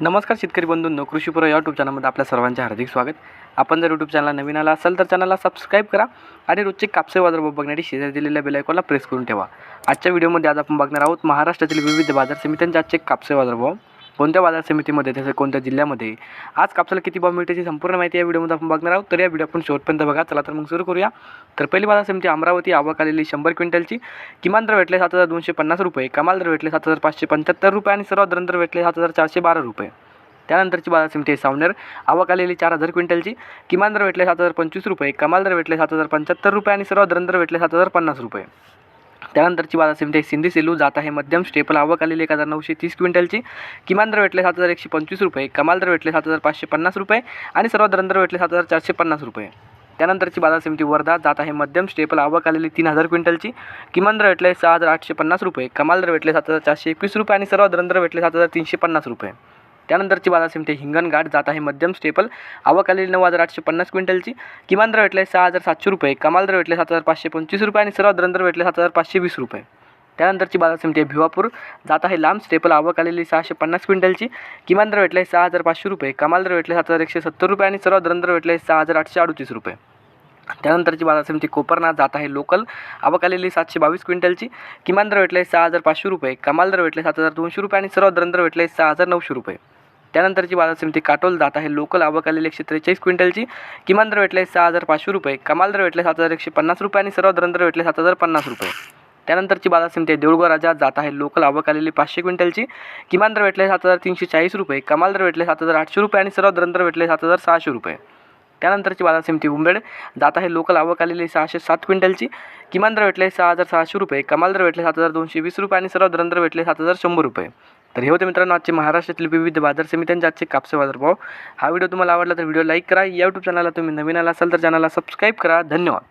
नमस्कार शेतकरी बंधूंनो कृषीपुरा या यूट्यूब चॅनलमध्ये आपल्या सर्वांचे हार्दिक स्वागत. आपण जर यूट्यूब चॅनलला नवीन आला असाल तर चॅनलला सबस्क्राईब करा आणि रोजचे कापसे बाजारभाव बघण्यासाठी शेजारी दिलेल्या बेलायकॉनला प्रेस करून ठेवा. आजच्या व्हिडिओमध्ये आज आपण बघणार आहोत महाराष्ट्रातील विविध बाजार समित्यांचे आजचे कापसे बाजारभाव कोणत्या बाजार समितीमध्ये तसेच कोणत्या जिल्ह्यामध्ये? आज कापसाला किती भाव मिळते याची संपूर्ण माहिती या व्हिडिओमध्ये आपण बघणार आहोत. तर या व्हिडिओ आपण शेवटपर्यंत बघा. चला तर मग सुरू करूया. तर पहिली बाजार समिती अमरावती आवक आलेली शंभर क्विंटलची. किमान दर भेटले सात हजार दोनशे पन्नास रुपये. कमाल दर भेटले सात हजार पाचशे पंच्याहत्तर रुपये आणि सर्वात दर भेटले सात हजार चारशे बारा रुपये. त्यानंतरची बाजार समिती आहे सावनेर. आवक आलेली चार हजार क्विंटलची. किमान दर भेटले सात हजार पंचवीस रुपये. कमाल दर भेटले सात हजार पंच्याहत्तर रुपये आणि सर्वात दर भेटले सात हजार पन्नास रुपये. त्यानंतरची बाजार समिती आहे. सिंधी सेलू जात आहे. मध्यम स्टेपल आवक आलेली एक हजार नऊशे तीस क्विंटलची. किमान दर भेटले सात हजार एकशे पंचवीस रुपये. कमाल दर भेटले सात हजार पाचशे पन्नास रुपये. आणि सर्वात दरंदर भेटले सात हजार चारशे पन्नास रुपये. त्यानंतरची बाजार समिती वर्धा जात आहे. मध्यम स्टेपल आवक आलेली तीन हजार क्विंटलची. किमान दर भेटले सहा हजार आठशे पन्नास रुपये. कमाल दर भेटले सात हजार चारशे एकवीस रुपये. आणि सर्वात दरंदर भेटले सात हजार तीनशे पन्नास रुपये. त्यानंतरची बाजार समिती हिंगणघाट जात आहे मध्यम स्टेपल. आवक आलेली नऊ हजार आठशे पन्नास क्विंटलची. किमान दर भेटले सहा हजार सातशे रुपये. कमाल दर भेटले सात हजार पाचशे पंचवीस रुपये आणि सर्वात दर भेटले सात हजार पाचशे वीस रुपये. त्यानंतरची बाजार समिती आहे भिवापूर जात आहे लांब स्टेपल. आवक आलेली सहाशे पन्नास क्विंटलची. किमान दर भेटले सहा हजार पाचशे रुपये. कमाल दर भेटले सात हजार एकशे सत्तर रुपये आणि सर्वात दर भेटले सहा हजार आठशे अडतीस रुपये. त्यानंतरची बाजार समिती कोपरनाथ जात आहे लोकल. आवक आलेली सातशे बावीस क्विंटलची. किमान दर भेटले सहा हजार पाचशे रुपये. कमाल दर भेटले सात हजार दोनशे रुपये आणि सर्वात दर दर भेटले सहा हजार नऊशे रुपये. त्यानंतरची बाजार समिती काटोल जात आहे. लोकल आवक आलेली एकशे त्रेचाळीस क्विंटलची. किमान दर भेटले सहा हजार पाचशे रुपये. कमाल दर भेटले सात हजार एकशे पन्नास रुपये आणि सर्व दर भेटले सात हजार पन्नास रुपये. त्यानंतरची बाजार समिती आहे. देऊळगाव राजा जात आहे. लोकल आवक आलेली पाचशे क्विंटलची. किमान दर भेटले सात हजार तीनशे चाळीस रुपये. कमाल दर भेटले सात हजार आठशे रुपये आणि सर्व दर भेटले सात हजार सहाशे रुपये. त्यानंतरची बाजार समिती उंबेड जात आहे. लोकल आवक आलेली सहाशे सात क्विंटलची. किमान दर भेटले सहा हजार सहाशे रुपये. कमाल दर भेटले सात हजार दोनशे वीस रुपये आणि सर्व दर भेटले सात हजार शंभर रुपये. तर हे होते मित्रांनो आजचे महाराष्ट्रातील विविध बाजार समित्यांचे आजचे कापसे बाजारभाव. हा व्हिडिओ तुम्हाला आवडला तर व्हिडिओ लाईक करा. या यूट्यूब चॅनलला तुम्ही नवीन आला असाल तर चॅनलला सबस्क्राईब करा. धन्यवाद.